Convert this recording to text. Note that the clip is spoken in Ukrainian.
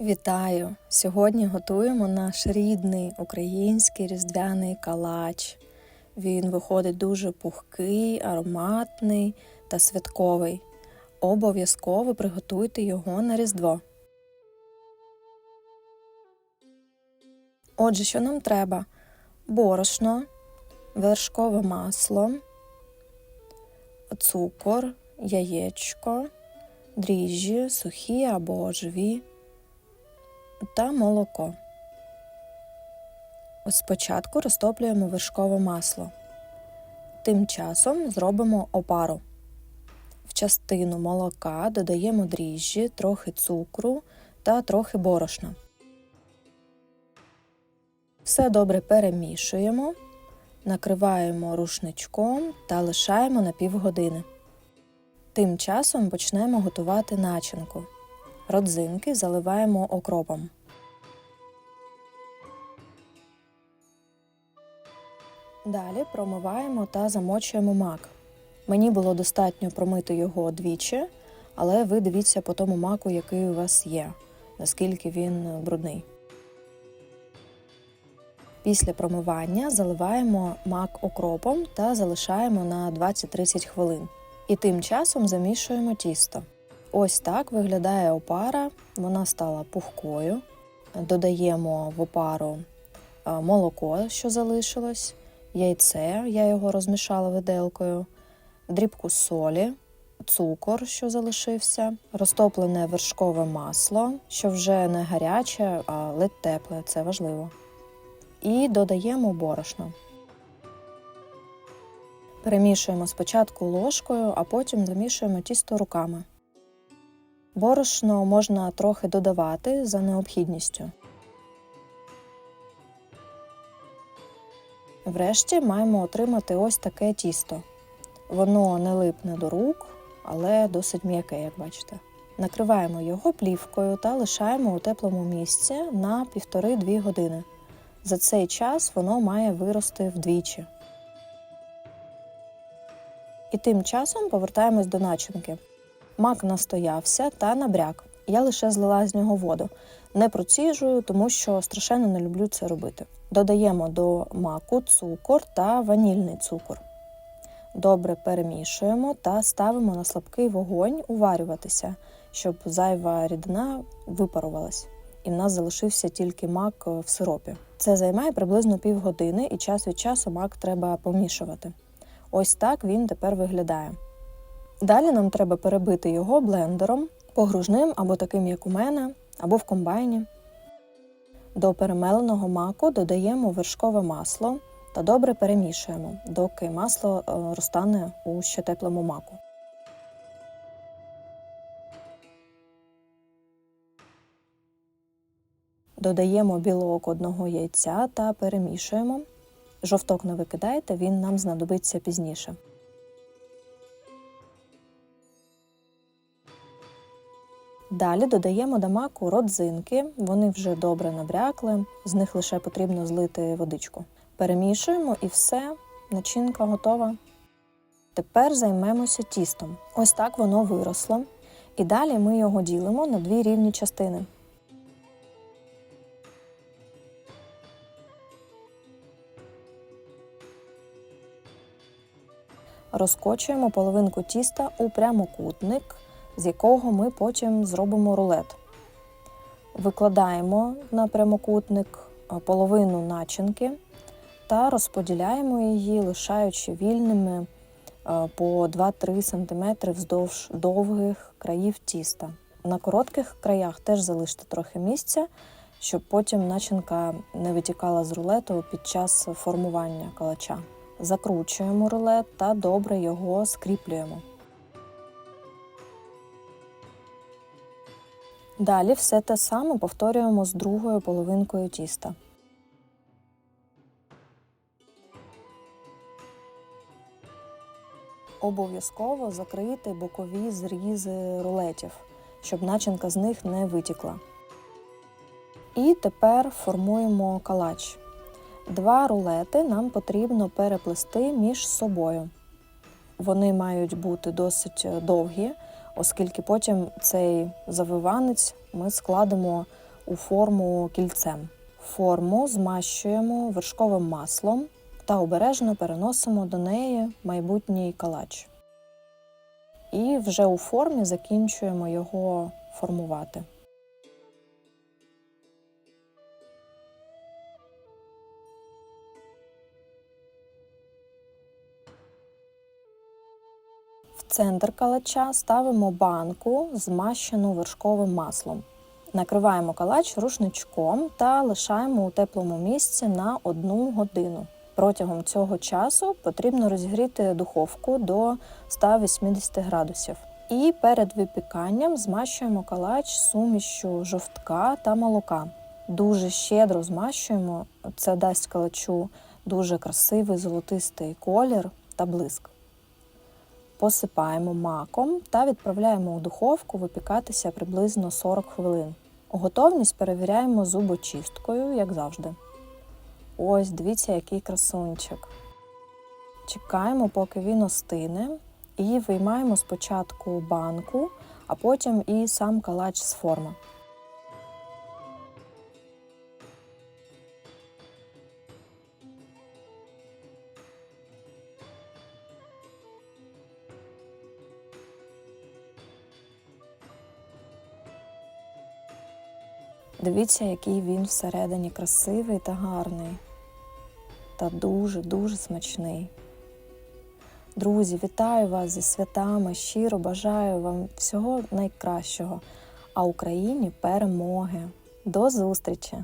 Вітаю! Сьогодні готуємо наш рідний український різдвяний калач. Він виходить дуже пухкий, ароматний та святковий. Обов'язково приготуйте його на Різдво. Отже, що нам треба? Борошно, вершкове масло, цукор, яєчко, дріжджі, сухі або живі та молоко. Ось спочатку розтоплюємо вершкове масло. Тим часом зробимо опару. В частину молока додаємо дріжджі, трохи цукру та трохи борошна. Все добре перемішуємо, накриваємо рушничком та лишаємо на півгодини. Тим часом почнемо готувати начинку. Родзинки заливаємо окропом. Далі промиваємо та замочуємо мак. Мені було достатньо промити його двічі, але ви дивіться по тому маку, який у вас є, наскільки він брудний. Після промивання заливаємо мак окропом та залишаємо на 20-30 хвилин. І тим часом замішуємо тісто. Ось так виглядає опара, вона стала пухкою. Додаємо в опару е, молоко, що залишилось, яйце, я його розмішала виделкою, дрібку солі, цукор, що залишився, розтоплене вершкове масло, що вже не гаряче, а ледь тепле, це важливо. І додаємо борошно. Перемішуємо спочатку ложкою, а потім замішуємо тісто руками. Борошно можна трохи додавати за необхідністю. Врешті маємо отримати ось таке тісто. Воно не липне до рук, але досить м'яке, як бачите. Накриваємо його плівкою та лишаємо у теплому місці на 1,5-2 години. За цей час воно має вирости вдвічі. І тим часом повертаємось до начинки. Мак настоявся та набряк. Я лише злила з нього воду. Не проціжую, тому що страшенно не люблю це робити. Додаємо до маку цукор та ванільний цукор. Добре перемішуємо та ставимо на слабкий вогонь уварюватися, щоб зайва рідина випарувалась, і в нас залишився тільки мак в сиропі. Це займає приблизно півгодини, і час від часу мак треба помішувати. Ось так він тепер виглядає. Далі нам треба перебити його блендером, погружним або таким, як у мене, або в комбайні. До перемеленого маку додаємо вершкове масло та добре перемішуємо, доки масло е, розтане у ще теплому маку. Додаємо білок одного яйця та перемішуємо. Жовток не викидайте, він нам знадобиться пізніше. Далі додаємо до маку родзинки, вони вже добре набрякли, з них лише потрібно злити водичку. Перемішуємо і все, начинка готова. Тепер займемося тістом. Ось так воно виросло. І далі ми його ділимо на дві рівні частини. Розкочуємо половинку тіста у прямокутник з якого ми потім зробимо рулет. Викладаємо на прямокутник половину начинки та розподіляємо її, лишаючи вільними по 2-3 см вздовж довгих країв тіста. На коротких краях теж залиште трохи місця, щоб потім начинка не витікала з рулету під час формування калача. Закручуємо рулет та добре його скріплюємо. Далі все те саме повторюємо з другою половинкою тіста. Обов'язково закрити бокові зрізи рулетів, щоб начинка з них не витікла. І тепер формуємо калач. Два рулети нам потрібно переплести між собою. Вони мають бути досить довгі, оскільки потім цей завиванець ми складемо у форму кільцем. Форму змащуємо вершковим маслом та обережно переносимо до неї майбутній калач. І вже у формі закінчуємо його формувати. В центр калача ставимо банку, змащену вершковим маслом. Накриваємо калач рушничком та лишаємо у теплому місці на одну годину. Протягом цього часу потрібно розігріти духовку до 180 градусів. І перед випіканням змащуємо калач сумішю жовтка та молока. Дуже щедро змащуємо, це дасть калачу дуже красивий золотистий колір та блиск. Посипаємо маком та відправляємо у духовку випікатися приблизно 40 хвилин. Готовність перевіряємо зубочисткою, як завжди. Ось, дивіться, який красунчик. Чекаємо, поки він остине, і виймаємо спочатку банку, а потім і сам калач з форми. Дивіться, який він всередині красивий та гарний. Та дуже-дуже смачний. Друзі, вітаю вас зі святами. Щиро бажаю вам всього найкращого, а Україні перемоги. До зустрічі!